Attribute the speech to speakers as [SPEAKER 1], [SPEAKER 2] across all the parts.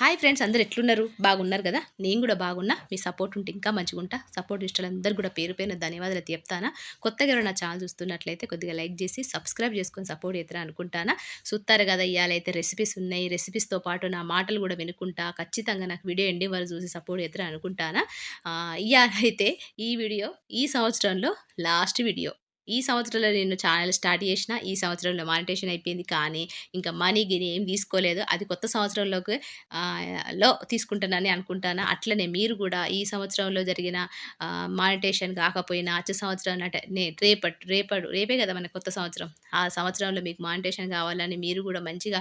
[SPEAKER 1] Hi friends అందరు ఎట్లున్నారు? బాగున్నారు కదా? నేను కూడా బాగున్నా. మీ సపోర్ట్ ఉంటే ఇంకా మంచిగా ఉంటా సపోర్ట్ ఇష్టాలందరూ కూడా పేరు పైన ధన్యవాదాలు చెప్తానా? కొత్తగా ఎవరైనా ఛానల్ చూస్తున్నట్లయితే కొద్దిగా లైక్ చేసి సబ్స్క్రైబ్ చేసుకొని సపోర్ట్ చేస్తారా అనుకుంటానా? చూస్తారు కదా ఇవాళైతే రెసిపీస్ ఉన్నాయి. రెసిపీస్తో పాటు నా మాటలు కూడా వినుకుంటా. ఖచ్చితంగా నాకు వీడియో ఎండి వరకు చూసి సపోర్ట్ చేస్తారా అనుకుంటానా? ఇవాళ అయితే ఈ వీడియో ఈ సంవత్సరంలో లాస్ట్ వీడియో. ఈ సంవత్సరంలో నేను ఛానల్ స్టార్ట్ చేసిన ఈ సంవత్సరంలో మానిటేషన్ అయిపోయింది. కానీ ఇంకా మనీ గిని ఏం తీసుకోలేదు. అది కొత్త సంవత్సరంలోకి లో తీసుకుంటానని అనుకుంటాను. అట్లనే మీరు కూడా ఈ సంవత్సరంలో జరిగిన మానిటేషన్ కాకపోయినా వచ్చే సంవత్సరం అంటే నే రేపటి రేపడు రేపే కదా మన కొత్త సంవత్సరం. ఆ సంవత్సరంలో మీకు మానిటేషన్ కావాలని మీరు కూడా మంచిగా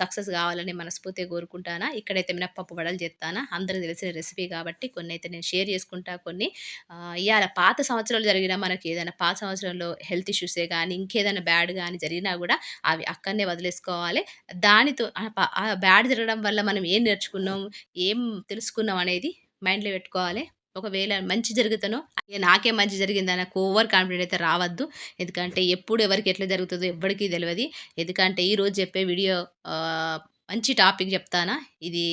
[SPEAKER 1] సక్సెస్ కావాలని మనస్ఫూర్తిగా కోరుకుంటానా? ఇక్కడైతే మినప్పప్పు వడలు చేస్తానా అందరికి తెలిసిన రెసిపీ కాబట్టి కొన్ని అయితే నేను షేర్ చేసుకుంటా. కొన్ని ఇవాళ పాత సంవత్సరాలు జరిగిన మనకి ఏదైనా పాత సంవత్సరంలో హెల్త్ ఇష్యూసే కానీ ఇంకేదైనా బ్యాడ్ కానీ జరిగినా కూడా అవి అక్కడనే వదిలేసుకోవాలి. దానితో ఆ బ్యాడ్ జరగడం వల్ల మనం ఏం నేర్చుకున్నాం ఏం తెలుసుకున్నాం అనేది మైండ్లో పెట్టుకోవాలి. ఒకవేళ మంచి జరుగుతానో నాకే మంచి జరిగిందన్న ఓవర్ కాన్ఫిడెంట్ అయితే రావద్దు. ఎందుకంటే ఎప్పుడు ఎవరికి ఎట్లా జరుగుతుందో ఎవరికి తెలియదు ఎందుకంటే ఈరోజు చెప్పే వీడియో మంచి టాపిక్ చెప్తానా? ఇది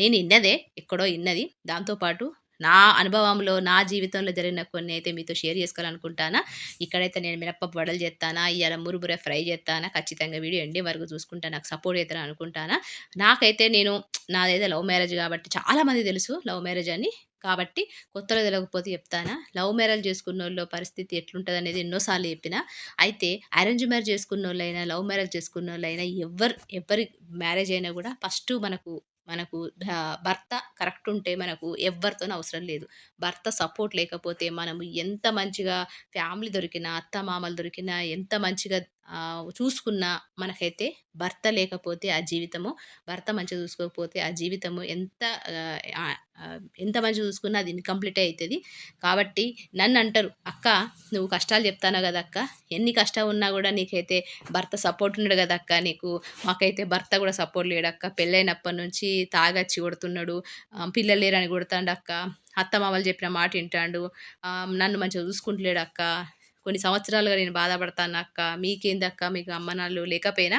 [SPEAKER 1] నేను ఇన్నదే ఎక్కడో ఇన్నది. దాంతోపాటు నా అనుభవంలో నా జీవితంలో జరిగిన కొన్ని అయితే మీతో షేర్ చేసుకోవాలనుకుంటానా. ఇక్కడైతే నేను మినప్పప్పు వడలు చేస్తానా ఇవాళ మురుబుర ఫ్రై చేస్తానా ఖచ్చితంగా వీడియో ఎండి వరకు చూసుకుంటా నాకు సపోర్ట్ అవుతాను అనుకుంటానా. నాకైతే నేను నాదైతే లవ్ మ్యారేజ్ కాబట్టి చాలామంది తెలుసు లవ్ మ్యారేజ్ అని. కాబట్టి కొత్తలో తెలియకపోతే చెప్తానా. లవ్ మ్యారేజ్ చేసుకున్న వాళ్ళు పరిస్థితి ఎట్లుంటుంది అనేది ఎన్నోసార్లు చెప్పిన. అయితే అరేంజ్ మ్యారేజ్ చేసుకున్న వాళ్ళైనా లవ్ మ్యారేజ్ చేసుకున్న వాళ్ళైనా ఎవరు ఎవరి మ్యారేజ్ అయినా కూడా ఫస్ట్ మనకు మనకు భర్త కరెక్ట్ ఉంటే మనకు ఎవరితోనూ అవసరం లేదు. భర్త సపోర్ట్ లేకపోతే మనము ఎంత మంచిగా ఫ్యామిలీ దొరికినా అత్త మామలు దొరికినా ఎంత మంచిగా చూసుకున్నా మనకైతే భర్త లేకపోతే ఆ జీవితము భర్త మంచిగా చూసుకోకపోతే ఆ జీవితము ఎంత ఎంత మంచిగా చూసుకున్నా అది ఇన్కంప్లీట్ అవుతుంది కాబట్టి నన్ను అంటారు అక్క నువ్వు కష్టాలు చెప్తాను కదా అక్క ఎన్ని కష్టం ఉన్నా కూడా నీకైతే భర్త సపోర్ట్ ఉన్నాడు కదా అక్క నీకు. మాకైతే భర్త కూడా సపోర్ట్ లేడు అక్క. పెళ్ళైనప్పటి నుంచి తాగచ్చి కొడుతున్నాడు పిల్లలు లేరని కొడతాడు అక్క. అత్త మామలు చెప్పిన మాట వింటాడు నన్ను మంచిగా చూసుకుంటలేడు అక్క. కొన్ని సంవత్సరాలుగా నేను బాధపడతాను అక్క. మీకేంది అక్క? మీకు అమ్మనాళ్ళు లేకపోయినా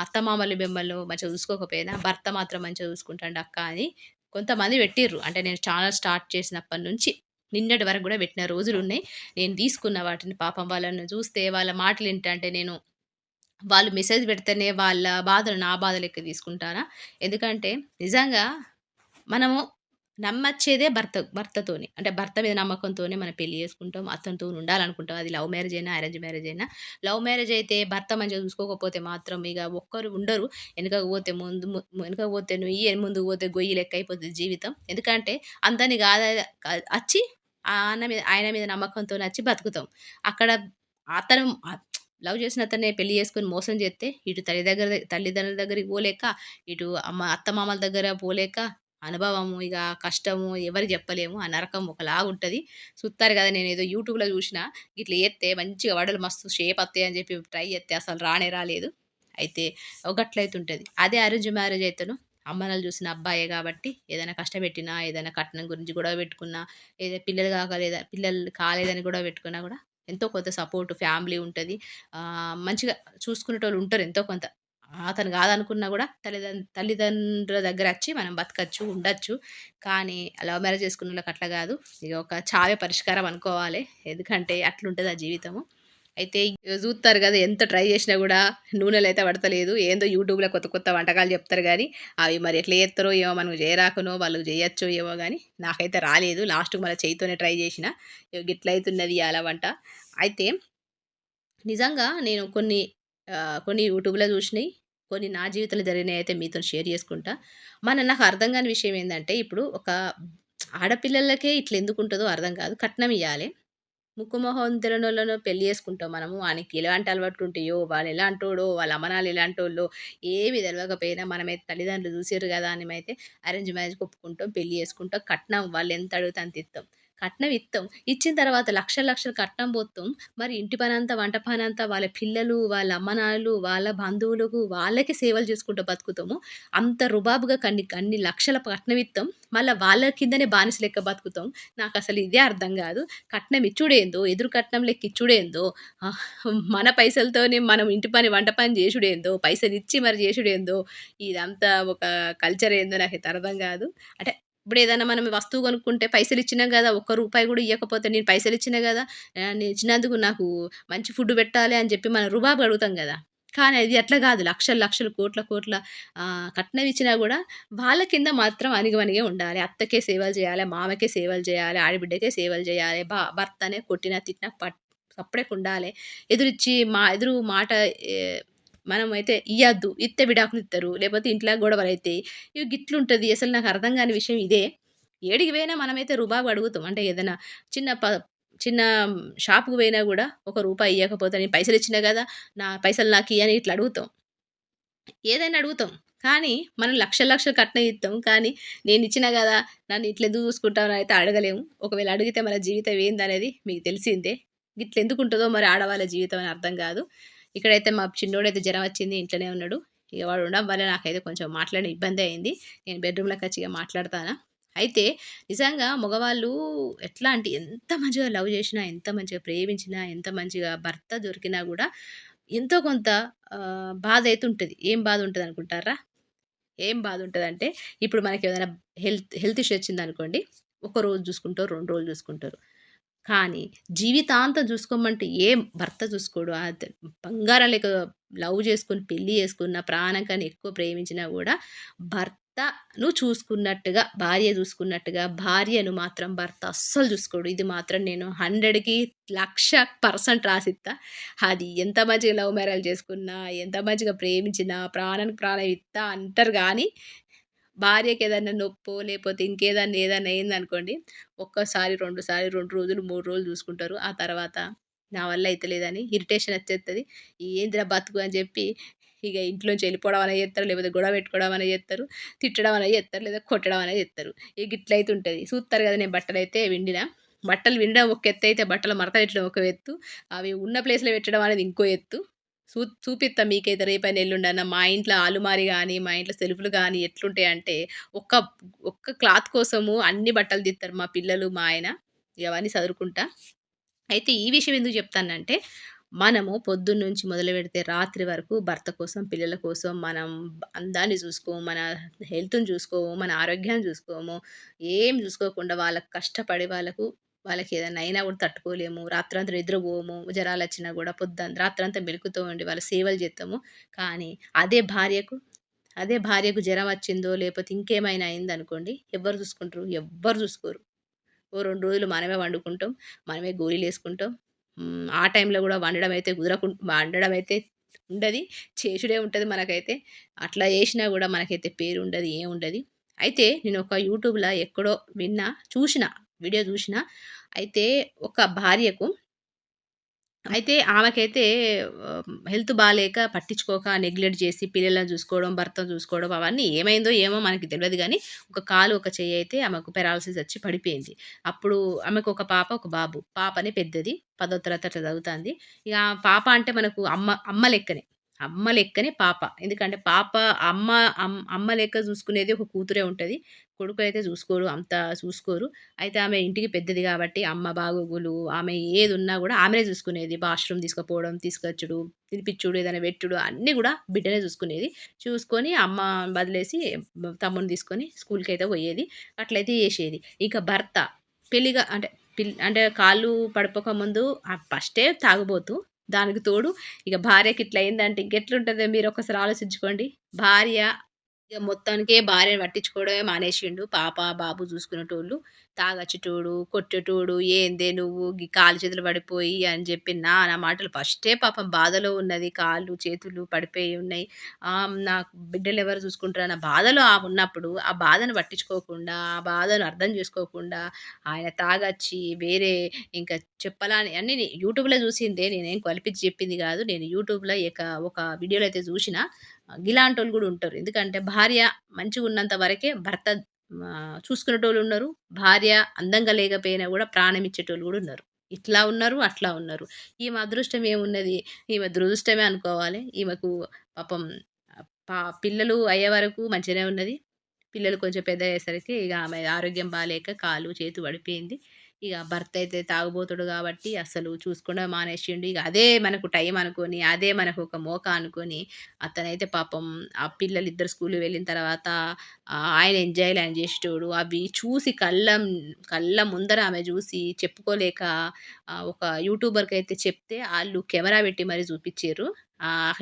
[SPEAKER 1] అత్తమామలు మిమ్మల్ని మంచిగా చూసుకోకపోయినా భర్త మాత్రం మంచిగా చూసుకుంటాడు అక్క అని కొంతమంది పెట్టిర్రు. అంటే నేను ఛానల్ స్టార్ట్ చేసినప్పటి నుంచి నిన్నటి వరకు కూడా పెట్టిన రోజులు ఉన్నాయి. నేను తీసుకున్న వాటిని పాపం వాళ్ళని చూస్తే వాళ్ళ మాటలు ఏంటంటే నేను వాళ్ళు మెసేజ్ పెడితేనే వాళ్ళ బాధలు నా బాధలు ఎక్కువ తీసుకుంటారా ఎందుకంటే నిజంగా మనము నమ్మచ్చేదే భర్త భర్తతోనే. అంటే భర్త మీద నమ్మకంతోనే మనం పెళ్ళి చేసుకుంటాం అతనితో ఉండాలనుకుంటాం. అది లవ్ మ్యారేజ్ అయినా అరేంజ్ మ్యారేజ్ అయినా. లవ్ మ్యారేజ్ అయితే భర్త మంచిగా చూసుకోకపోతే మాత్రం ఇక ఒక్కరు ఉండరు. వెనుకకు పోతే ముందు వెనుకకు పోతే నువ్వు ముందుకు పోతే గొయ్యి లెక్క అయిపోతుంది జీవితం. ఎందుకంటే అంతని కాదు వచ్చి ఆయన మీద ఆయన మీద నమ్మకంతో వచ్చి బతుకుతాం. అక్కడ అతను లవ్ చేసిన అతనే పెళ్ళి చేసుకొని మోసం చేస్తే ఇటు తల్లి దగ్గర తల్లిదండ్రుల దగ్గరికి పోలేక ఇటు అమ్మ అత్త మామల దగ్గర పోలేక అనుభవము ఇక కష్టము ఎవరు చెప్పలేము. ఆ నరకం ఒకలాగుంటుంది. చూస్తారు కదా నేను ఏదో యూట్యూబ్లో చూసిన ఇట్లా ఎత్తే మంచిగా వడలు మస్తు షేప్ వస్తాయి అని చెప్పి ట్రై చేస్తే అసలు రానే రాలేదు. అయితే ఒకట్లయితే ఉంటుంది అదే అరేంజ్ మ్యారేజ్ అయితేను అమ్మనాలు చూసిన అబ్బాయే కాబట్టి ఏదైనా కష్టపెట్టినా ఏదైనా కట్నం గురించి గొడవ పెట్టుకున్నా ఏదైనా పిల్లలు కాకలేదా పిల్లలు కాలేదని గొడవ పెట్టుకున్నా కూడా ఎంతో కొంత సపోర్ట్ ఫ్యామిలీ ఉంటుంది. మంచిగా చూసుకునేటోళ్ళు ఉంటారు ఎంతో కొంత. అతను కాదనుకున్నా కూడా తల్లిదండ్రు తల్లిదండ్రుల దగ్గర వచ్చి మనం బతకచ్చు ఉండొచ్చు. కానీ లవ్ మ్యారేజ్ చేసుకున్న వాళ్ళకి అట్లా కాదు. ఇది ఒక చావే పరిష్కారం అనుకోవాలి. ఎందుకంటే అట్లుంటుంది ఆ జీవితము. అయితే చూస్తారు కదా ఎంత ట్రై చేసినా కూడా నూనెలు అయితే పడతలేదు. ఏందో యూట్యూబ్లో కొత్త కొత్త వంటకాలు చెప్తారు కానీ అవి మరి ఎట్లా చేస్తారో ఏమో మనకు చేయరాకనో వాళ్ళు చేయొచ్చో ఏమో కానీ నాకైతే రాలేదు. లాస్ట్కి మళ్ళీ చేయితోనే ట్రై చేసిన. గిట్ల అవుతున్నది అలా వంట. అయితే నిజంగా నేను కొన్ని కొన్ని యూట్యూబ్లో చూసినాయి. కొన్ని నా జీవితంలో జరిగినాయి అయితే మీతో షేర్ చేసుకుంటా. మన నాకు అర్థం కాని విషయం ఏంటంటే ఇప్పుడు ఒక ఆడపిల్లలకే ఇట్లా ఎందుకు ఉంటుందో అర్థం కాదు. కట్నం ఇవ్వాలి ముక్కు మొహం తెలియనోళ్ళను పెళ్ళి చేసుకుంటాం మనము. వానికి ఎలాంటి అలవాట్లు ఉంటాయో వాళ్ళు ఎలాంటోడో వాళ్ళ అమ్మనాలు ఎలాంటోళ్ళో ఏమి తెలియకపోయినా మనమైతే తల్లిదండ్రులు చూసారు కదా అని అయితే అరేంజ్ మ్యారేజ్ ఒప్పుకుంటాం పెళ్ళి చేసుకుంటాం కట్నం వాళ్ళు ఎంత అడిగితే అంత ఇస్తాం. కట్నం ఇస్తాం ఇచ్చిన తర్వాత లక్షల లక్షలు కట్నం పోతాం మరి ఇంటి పనంతా, వంట పనంతా వాళ్ళ పిల్లలు, వాళ్ళ అమ్మనాన్నలు, వాళ్ళ బంధువులకు వాళ్ళకే సేవలు చేసుకుంటూ బతుకుతాము. అంత రుబాబుగా కన్ని అన్ని లక్షల కట్నం ఇస్తాం మళ్ళీ వాళ్ళ కిందనే బానిస లెక్క బతుకుతాం. నాకు అసలు ఇదే అర్థం కాదు. కట్నం ఇచ్చుడేందో, ఎదురు కట్నం లెక్క ఇచ్చుడేందో, మన పైసలతోనే మనం ఇంటి పని, వంట పని చేసుడేందో, పైసలు ఇచ్చి మరి చేసుడేందో, ఇదంతా ఒక కల్చర్ ఏందో నాకు అర్థం కాదు. అంటే ఇప్పుడు ఏదైనా మనం వస్తువు కొనుక్కుంటే పైసలు ఇచ్చినాం కదా ఒక్క రూపాయి కూడా ఇవ్వకపోతే నేను పైసలు ఇచ్చినా కదా నేను ఇచ్చినందుకు నాకు మంచి ఫుడ్ పెట్టాలి అని చెప్పి మనం రుబాబు అడుగుతాం కదా కానీ అది అట్లా కాదు లక్షలు లక్షలు, కోట్ల కోట్ల కట్నం ఇచ్చినా కూడా వాళ్ళ కింద మాత్రం అణిగిమణిగే ఉండాలి. అత్తకే సేవలు చేయాలి మామకే సేవలు చేయాలి ఆడబిడ్డకే సేవలు చేయాలి బా భర్తనే కొట్టినా, తిట్టినా పట్ సప్పుడేకుండాలె. ఎదురిచ్చి మా ఎదురు మాట మనమైతే ఇయ్యద్దు. ఇత్తే విడాకులు ఇస్తారు లేకపోతే లేపోతే గొడవలు గొడవలైతయి. ఇగ గిట్లుంటుంది అసలు నాకు అర్థం కాని విషయం ఇదే. ఏడికి పోయినా మనమైతే రుబాబు అడుగుతాం. అంటే ఏదైనా చిన్న ప చిన్న షాపుకు పోయినా కూడా ఒక రూపాయి ఇవ్వకపోతే నేను పైసలు ఇచ్చినా కదా నా పైసలు నాకు అని ఇట్లా అడుగుతాం. ఏదైనా అడుగుతాం. కానీ మనం లక్ష లక్షలు కట్నం ఇస్తాం కానీ నేనిచ్చినా కదా నన్ను ఇట్లా ఎందుకు అని అయితే అడగలేము. ఒకవేళ అడిగితే మన జీవితం ఏందనేది మీకు తెలిసిందే. గిట్లెందుకుంటదో మరి ఆడవాళ్ళ జీవితం అని అర్థం కాదు ఇక్కడైతే మా చిన్నోడైతే జ్వరం వచ్చింది. ఇంట్లోనే ఉన్నాడు. ఇక వాడు ఉండడం వల్ల నాకైతే కొంచెం మాట్లాడే ఇబ్బంది అయింది. నేను బెడ్‌రూమ్‌లోకొచ్చి ఇగ మాట్లాడతానా. అయితే నిజంగా మగవాళ్ళు ఎట్లా అంటే ఎంత మంచిగా లవ్ చేసినా ఎంత మంచిగా ప్రేమించినా, ఎంత మంచిగా భర్త దొరికినా కూడా ఎంతో కొంత బాధ బాధైతే ఉంటుంది ఏం బాధ ఉంటుంది అనుకుంటారా ఏం బాధ ఉంటదంటే ఇప్పుడు మనకి ఏదైనా హెల్త్ హెల్త్ ఇష్యూ వచ్చిందనుకోండి. ఒక రోజు చూసుకుంటారు రెండు రోజులు చూసుకుంటారు కానీ జీవితాంతం చూసుకోమంటే ఏం భర్త చూసుకోడు. బంగారం లేక లవ్ చేసుకుని పెళ్ళి చేసుకున్న, ప్రాణం కానీ ఎక్కువ ప్రేమించినా కూడా భర్తను చూసుకున్నట్టుగా, భార్య చూసుకున్నట్టుగా భార్యను మాత్రం భర్త అస్సలు చూసుకోడు. ఇది మాత్రం నేను హండ్రెడ్కి లక్ష పర్సెంట్ రాసిస్తా అది ఎంత మంచిగా లవ్ మ్యారేజ్ చేసుకున్నా, ఎంత మంచిగా ప్రేమించినా, ప్రాణానికి ప్రాణం ఇస్తా అంటారు భార్యకి ఏదైనా నొప్పో, లేకపోతే ఇంకేదన్నా ఏదైనా అయిందనుకోండి, ఒక్కసారి, 2 సారి, 2 రోజులు, మూడు రోజులు చూసుకుంటారు ఆ తర్వాత నా వల్ల అయితలేదని ఇరిటేషన్ వచ్చేస్తుంది ఏందిరా బతుకు అని చెప్పి ఇక ఇంట్లోంచి వెళ్ళిపోవడం అనేది చేస్తారు లేకపోతే గొడవ పెట్టుకోవడం అనేది చేస్తారు తిట్టడం అనేది చేస్తారు లేదా కొట్టడం అనేది చేస్తారు ఇక గిట్లయితే ఉంటుంది చూస్తారు కదా నేను బట్టలైతే విండినా. బట్టలు వినడం ఒక ఎత్తు అయితే బట్టలు మడత పెట్టడం ఒక ఎత్తు. అవి ఉన్న ప్లేస్‌లో పెట్టడం అనేది ఇంకో ఎత్తు. చూ చూపిస్తా మీకైతే రేపైన ఎల్లుండన్న మా ఇంట్లో ఆలుమారి కానీ మా ఇంట్లో సెల్ఫ్‌లు గాని ఎట్లుంటాయంటే ఒక్క ఒక్క క్లాత్ కోసము అన్ని బట్టలు తీస్తారు మా పిల్లలు, మా ఆయన. ఇవన్నీ చదువుకుంటా అయితే ఈ విషయం ఎందుకు చెప్తానంటే, మనము పొద్దున్నుంచి మొదలుపెడితే రాత్రి వరకు భర్త కోసం, పిల్లల కోసం మనం అందాన్ని చూసుకోము. మన హెల్త్‌ని చూసుకోము. మన ఆరోగ్యాన్ని చూసుకోము. ఏం చూసుకోకుండా వాళ్ళకి కష్టపడి వాళ్ళకు వాళ్ళకి ఏదైనా అయినా కూడా తట్టుకోలేము. రాత్రంతా నిద్రపోము. వచ్చినా కూడా పొద్దున్న రాత్రంతా మెలుకుతూ ఉండి వాళ్ళ సేవలు చేస్తాము కానీ అదే భార్యకు అదే భార్యకు జ్వరం వచ్చిందో, లేకపోతే ఇంకేమైనా అయిందనుకోండి, ఎవ్వరు చూసుకుంటారు ఎవ్వరు చూసుకోరు. ఓ రెండు రోజులు మనమే వండుకుంటాం. మనమే గోళీలు వేసుకుంటాం ఆ టైంలో కూడా వండడం అయితే కుదరకు వండడం అయితే ఉండదు చేసుడే ఉంటుంది మనకైతే. అట్లా చేసినా కూడా మనకైతే పేరు ఉండదు ఏముండదు అయితే నేను ఒక యూట్యూబ్లో ఎక్కడో విన్నా, చూసిన వీడియో జూషిన. అయితే ఒక భార్యకు అయితే ఆమెకైతే హెల్త్ బాలేక పట్టించుకోక నెగ్లెక్ట్ చేసి పిల్లలను చూసుకోవడం, భర్తను చూసుకోవడం అవన్నీ ఏమైందో ఏమో మనకి తెలవదు గానీ, ఒక కాలు, ఒక చెయ్యయితే ఆమెకు పారాలిసిస్ వచ్చి పడిపోయింది. అప్పుడు ఆమెకు ఒక పాప, ఒక బాబు. పాపనే పెద్దది. 10థ్ తరగతి అట్లా చదువుతాంది. ఆ పాప అంటే మనకు అమ్మ అమ్మ లెక్కనే. అమ్మ లెక్కనే పాప. ఎందుకంటే పాప అమ్మ అమ్ అమ్మ లెక్క చూసుకునేది ఒక కూతురే ఉంటుంది కొడుకు అయితే చూసుకోరు. అంత చూసుకోరు. అయితే ఆమె ఇంటికి పెద్దది కాబట్టి అమ్మ బాగోగులు, ఆమె ఏది ఉన్నా కూడా ఆమెనే చూసుకునేది. బాత్రూమ్ తీసుకుపోవడం తీసుకొచ్చుడు, తినిపిచ్చుడు, ఏదైనా పెట్టుడు అన్నీ కూడా బిడ్డనే చూసుకునేది. చూసుకొని అమ్మ వదిలేసి తమ్ముని తీసుకొని స్కూల్కి అయితే పోయేది. అట్లయితే చేసేది. ఇక భర్త పెళ్ళిగా అంటే పిల్ అంటే కాళ్ళు పడిపోక ముందు ఫస్టే తాగుబోతు. దానికి తోడు ఇక భార్యకి ఇట్లా అయిందంటే మీరు ఒకసారి ఆలోచించుకోండి. భార్య ఇక మొత్తానికే భార్యను పట్టించుకోవడమే మానేసిండు. పాప, బాబు చూసుకునేటోళ్ళు. తాగచ్చేటోడు, కొట్టేటోడు, ఏందే నువ్వు గీ కాలు చేతులు పడిపోయి అని చెప్పి నా మాటలు ఫస్టే పాపం బాధలో ఉన్నది. కాళ్ళు, చేతులు పడిపోయి ఉన్నాయి. నా నాకు బిడ్డలు ఎవరు చూసుకుంటారు నా బాధలో ఆ ఉన్నప్పుడు, ఆ బాధను పట్టించుకోకుండా, ఆ బాధను అర్థం చేసుకోకుండా, ఆయన తాగొచ్చి వేరే ఇంకా చెప్పాలని అన్నీ యూట్యూబ్‌లో చూసిందే. నేనేం కల్పించి చెప్పింది కాదు నేను యూట్యూబ్‌లో ఇక ఒక వీడియోలో అయితే ఇలాంటి వాళ్ళు కూడా ఉంటారు. ఎందుకంటే భార్య మంచిగా ఉన్నంత వరకే భర్త చూసుకునేటోళ్ళు ఉన్నారు. భార్య అందంగా లేకపోయినా కూడా ప్రాణం ఇచ్చేటోళ్ళు కూడా ఉన్నారు. ఇట్లా ఉన్నారు, అట్లా ఉన్నారు. ఈమె అదృష్టం ఏమున్నది? ఈమె దురదృష్టమే అనుకోవాలి. ఈమెకు పాపం పా పిల్లలు అయ్యే వరకు మంచిగానే ఉన్నది. పిల్లలు కొంచెం పెద్ద అయ్యేసరికి ఇక ఆమె ఆరోగ్యం బాగాలేక కాలు, చేతు పడిపోయింది. ఇక భర్త అయితే తాగుబోతుడు కాబట్టి అసలు చూసుకుండా మానేసిండు. ఇక అదే మనకు టైం అనుకొని అదే మనకు ఒక మోక అనుకొని అతనైతే పాపం ఆ పిల్లలు ఇద్దరు స్కూల్ వెళ్ళిన తర్వాత ఆయన ఎంజాయ్ ఆయన చేసేటోడు అవి చూసి కళ్ళ కళ్ళ ముందర ఆమె చూసి చెప్పుకోలేక ఒక యూట్యూబర్కి అయితే చెప్తే వాళ్ళు కెమెరా పెట్టి మరి చూపించారు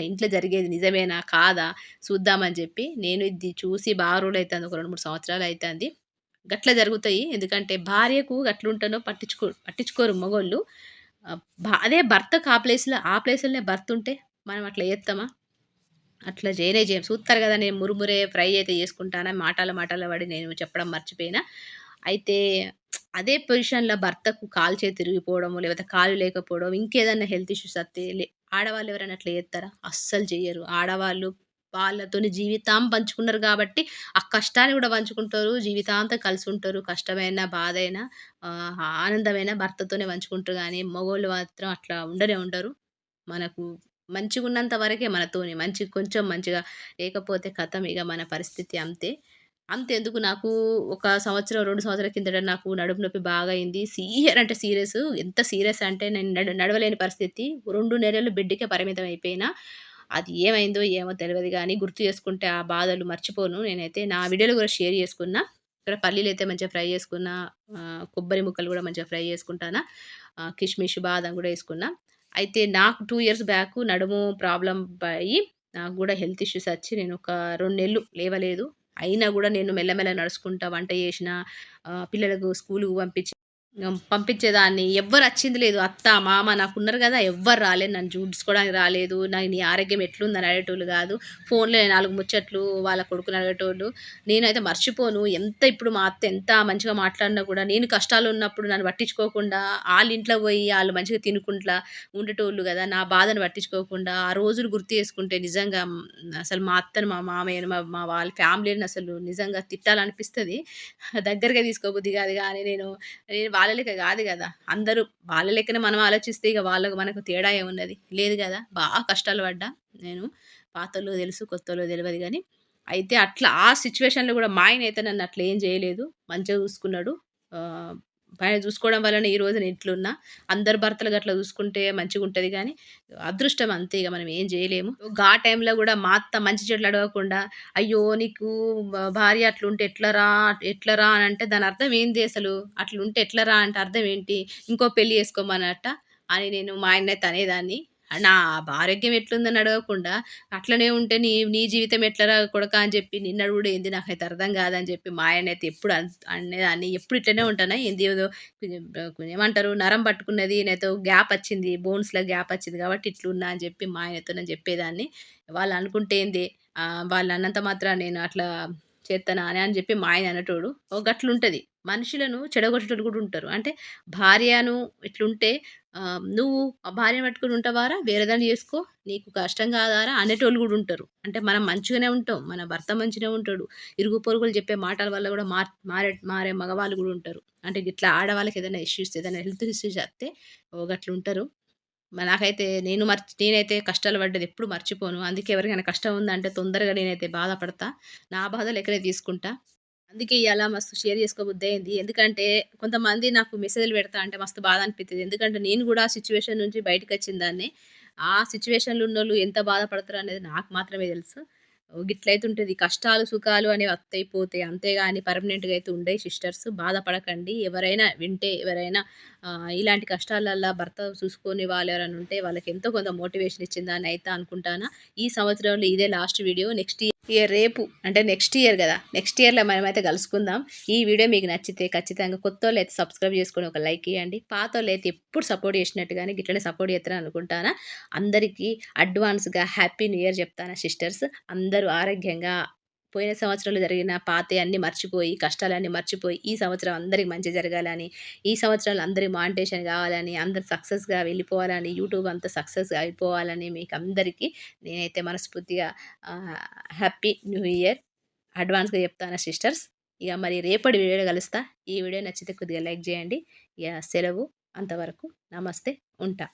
[SPEAKER 1] ఇంట్లో జరిగేది నిజమేనా? కాదా? చూద్దామని చెప్పి నేను ఇది చూసి బాగా రోజులైతాంది. ఒక రెండు మూడు సంవత్సరాలు అవుతుంది గట్ల జరుగుతాయి. ఎందుకంటే భార్యకు గట్లుంటేనో పట్టించుకో పట్టించుకోరు మగోళ్ళు. భ అదే భర్తకు ఆ ప్లేస్‌లో ఆ ప్లేస్‌లోనే భర్తుంటే మనం అట్లా చేస్తామా అట్లా చేయనే చేయం. చూస్తారు కదా నేను మురుమురే ఫ్రై అయితే చేసుకుంటానా మాటల మాటల పడి నేను చెప్పడం మర్చిపోయినా. అయితే అదే పొజిషన్‌లో భర్తకు కాలు చేతులు తిరిగిపోవడం లేకపోతే కాలు లేకపోవడం, ఇంకేదన్నా హెల్త్ ఇష్యూస్ వస్తే లే ఆడవాళ్ళు ఎవరైనా అట్లా చేస్తారా అస్సలు చేయరు ఆడవాళ్ళు వాళ్ళతోని జీవితం పంచుకున్నారు కాబట్టి ఆ కష్టాన్ని కూడా పంచుకుంటారు. జీవితాంతం కలిసుంటారు. కష్టమైనా, బాధైనా ఆహ్, ఆనందమైన భర్తతోనే పంచుకుంటారు కానీ మగవాళ్ళు మాత్రం అట్లా ఉండనే ఉండరు. మనకు మంచిగా ఉన్నంత వరకే మనతోని. మంచి కొంచెం మంచిగా లేకపోతే కథం ఇక మన పరిస్థితి అంతే. అంతెందుకు నాకు ఒక సంవత్సరం, రెండు సంవత్సరాల కిందట నాకు నడుము నొప్పి బాగా అయింది. సీరియర్ అంటే సీరియస్. ఎంత సీరియస్ అంటే నేను నడవలేని పరిస్థితి. రెండు నెలలు బిడ్డకే పరిమితం అయిపోయినా. అది ఏమైందో ఏమో తెలియదు కానీ గుర్తు చేసుకుంటే ఆ బాధలు మర్చిపోను. నేనైతే నా వీడియోలో కూడా షేర్ చేసుకున్నా. ఇక్కడ అయితే మంచిగా ఫ్రై చేసుకున్నా. కొబ్బరి ముక్కలు కూడా మంచిగా ఫ్రై చేసుకుంటానా. కిష్మిష్ బాదం కూడా వేసుకున్నా అయితే నాకు టూ ఇయర్స్ బ్యాక్ నడుము ప్రాబ్లం అయ్యి నాకు కూడా హెల్త్ ఇష్యూస్ వచ్చి నేను ఒక రెండు నెలలు లేవలేదు. అయినా కూడా నేను మెల్లమెల్ల నడుచుకుంటా వంట చేసినా, పిల్లలకు స్కూల్కి పంపించి పంపించేదాన్ని ఎవ్వరు వచ్చింది లేదు. అత్త, మామ నాకున్నారు కదా ఎవ్వరు రాలేదు. నన్ను చూసుకోవడానికి రాలేదు. నా నీ ఆరోగ్యం ఎట్లుందని అడిగేటోళ్ళు కాదు ఫోన్‌లో నాలుగు ముచ్చట్లు వాళ్ళ కొడుకుని అడిగేటోళ్ళు. నేనైతే మర్చిపోను. ఎంత ఇప్పుడు మా అత్త ఎంత మంచిగా మాట్లాడినా కూడా నేను కష్టాలు ఉన్నప్పుడు నన్ను పట్టించుకోకుండా వాళ్ళ ఇంట్లో పోయి వాళ్ళు మంచిగా తినుకుంట్లా ఉండేటోళ్ళు కదా నా బాధను పట్టించుకోకుండా ఆ రోజులు గుర్తు చేసుకుంటే నిజంగా అసలు మా అత్తను, మా మామయ్యను, మా మా వాళ్ళ ఫ్యామిలీని అసలు నిజంగా తిట్టాలనిపిస్తుంది దగ్గరగా తీసుకోబుద్ది కాదు కానీ నేను, నేను వాళ్ళ లెక్క కాదు కదా అందరూ వాళ్ళ లెక్కనే మనం ఆలోచిస్తే ఇక వాళ్ళకు మనకు తేడా ఏమున్నది? లేదు కదా బాగా కష్టాలు పడ్డా నేను. పాతోళ్ళు తెలుసు, కొత్తలో తెలియదు కానీ అయితే అట్లా ఆ సిచ్యువేషన్లో కూడా మా అయితే నన్ను అట్లా ఏం చేయలేదు మంచిగా చూసుకున్నాడు. పైన చూసుకోవడం వల్లనే ఈ రోజున ఇట్లున్నా. అందరు భర్తలు గట్లా చూసుకుంటే మంచిగా ఉంటుంది కానీ అదృష్టం అంతే ఇక మనం ఏం చేయలేము గా టైంలో కూడా మా అత్త మంచి చెట్లు అడగకుండా, "అయ్యో! నీకు భార్య అట్లుంటే ఎట్లరా? ఎట్లరా?" అని అంటే దాని అర్థం ఏంది అసలు? అట్లుంటే ఎట్లరా అంటే అర్థం ఏంటి? ఇంకో పెళ్ళి చేసుకోమన్నట్టా? అని నేను మా ఆయన అనేదాన్ని. నా ఆరోగ్యం ఎట్లుందని అడగకుండా, "అట్లనే ఉంటే నీ నీ జీవితం ఎట్లరా కొడక అని చెప్పి నిన్న కూడా ఏంది నాకైతే అర్థం కాదని చెప్పి మా ఆయన అయితే ఎప్పుడు అనేదాన్ని. ఎప్పుడు ఇట్లనే ఉంటానా ఏంది ఏదో కొంచెం ఏమంటారు నరం పట్టుకున్నది నాతో గ్యాప్ వచ్చింది. బోన్స్‌లో గ్యాప్ వచ్చింది కాబట్టి ఇట్లున్నా అని చెప్పి మా ఆయనతో నేను చెప్పేదాన్ని. వాళ్ళు అనుకుంటే ఏంది వాళ్ళు అన్నంత మాత్రం నేను అట్లా చేస్తానా అని అని చెప్పి మా ఆయన అనేటోడు. ఒక గట్లుంటుంది మనుషులను చెడగొట్టేటోళ్ళు కూడా ఉంటారు. అంటే భార్యను ఇట్లుంటే "నువ్వు ఆ భార్యను పట్టుకుని ఉంటావారా? వేరేదాన్ని చేసుకో. నీకు కష్టం కాదారా?" అనేటోళ్ళు కూడా ఉంటారు. అంటే మనం మంచిగానే ఉంటాం. మన భర్త మంచిగానే ఉంటాడు. ఇరుగు పొరుగులు చెప్పే మాటల వల్ల కూడా మార్ మారే మారే మగవాళ్ళు కూడా ఉంటారు. అంటే ఇట్లా ఆడవాళ్ళకి ఏదైనా ఇష్యూస్ ఏదైనా హెల్త్ ఇష్యూస్ వస్తే ఒకట్లు గట్లుంటారు. నాకైతే నేను మర్చి నేనైతే కష్టాలు పడ్డది ఎప్పుడు మర్చిపోను. అందుకే ఎవరికైనా కష్టం ఉందంటే తొందరగా నేనైతే బాధపడతా. నా బాధ లెక్కనే తీసుకుంటా. అందుకే ఇలా మస్తు షేర్ చేసుకోబుద్దయింది. ఎందుకంటే కొంతమంది నాకు మెసేజ్‌లు పెడతా అంటే మస్తు బాధ అనిపిస్తుంది ఎందుకంటే నేను కూడా ఆ సిట్యుయేషన్ నుంచి బయటకొచ్చిన దాన్ని ఆ సిట్యుయేషన్‌లో ఉన్నోళ్ళు ఎంత బాధపడతారు అనేది నాకు మాత్రమే తెలుసు. గిట్లయితుంటుంది గిట్లయితే కష్టాలు, సుఖాలు అనేవి అత్తైపోతాయి అంతేగాని పర్మనెంట్‌గా అయితే ఉండే సిస్టర్స్. బాధపడకండి. ఎవరైనా వింటే ఎవరైనా ఇలాంటి కష్టాలల్లో భర్త చూసుకొని వాళ్ళు ఎవరైనా ఉంటే వాళ్ళకి ఎంతో కొంత మోటివేషన్ ఇచ్చిందని అయితే అనుకుంటానా. ఈ సంవత్సరంలో ఇదే లాస్ట్ వీడియో. నెక్స్ట్ ఇయర్ రేపు అంటే నెక్స్ట్ ఇయర్ కదా నెక్స్ట్ ఇయర్‌లో మనమైతే కలుసుకుందాం. ఈ వీడియో మీకు నచ్చితే ఖచ్చితంగా కొత్త వాళ్ళు అయితే సబ్స్క్రైబ్ చేసుకొని ఒక లైక్ ఇవ్వండి పాత వాళ్ళు అయితే ఎప్పుడు సపోర్ట్ చేసినట్టుగానే గిట్లనే సపోర్ట్ చేస్తారని అనుకుంటానా. అందరికీ అడ్వాన్స్‌గా హ్యాపీ న్యూ ఇయర్ చెప్తానా సిస్టర్స్. అందరూ ఆరోగ్యంగా పోయిన సంవత్సరంలో జరిగిన పాత అన్నీ మర్చిపోయి, కష్టాలన్నీ మర్చిపోయి, ఈ సంవత్సరం అందరికి మంచి జరగాలని, ఈ సంవత్సరంలో అందరి మానిటేషన్ కావాలని, అందరు సక్సెస్‌గా వెళ్ళిపోవాలని, యూట్యూబ్ అంతా సక్సెస్‌గా అయిపోవాలని మీకు అందరికీ నేనైతే మనస్ఫూర్తిగా హ్యాపీ న్యూ ఇయర్. అడ్వాన్స్‌గా చెప్తాను సిస్టర్స్. ఇక మరి రేపటి వీడియో కలుస్తా. ఈ వీడియో నచ్చితే కొద్దిగా లైక్ చేయండి. ఇక సెలవు అంతవరకు నమస్తే ఉంటా.